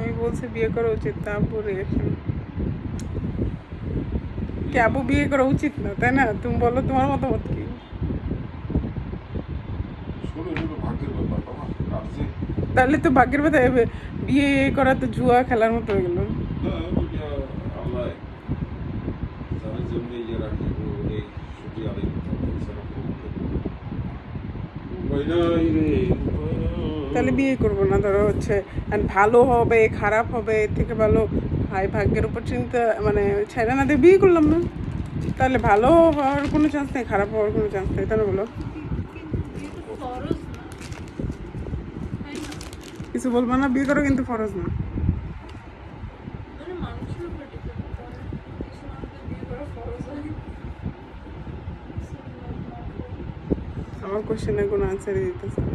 আমি বলছি বিয়ে করা উচিত তা আব্বু রিয়াকশন কি আব্বু বিয়ে করা উচিত না তাই না? তুমি বলো তোমার মতামত কি? তাহলে তো ভাগ্যের কথা বিয়ে করা তো জুয়া খেলার মতো হয়ে গেল। হ্যাঁ তাহলে বিয়ে করব না। ধরো হচ্ছে ভালো হবে, খারাপ হবে, এর থেকে ভালো হাই ভাগ্যের উপর চিন্তা মানে ছেড়ে না দিয়ে বিয়ে করলাম না। তাহলে ভালো হওয়ার কোনো চান্স নেই, খারাপ হওয়ার কোনো চান্স নেই না বলো। কিছু বলব না? বিয়ে করো কিন্তু ফরজ না। আমার কোশ্চেনের কোনো আনসারই দিতেছে না।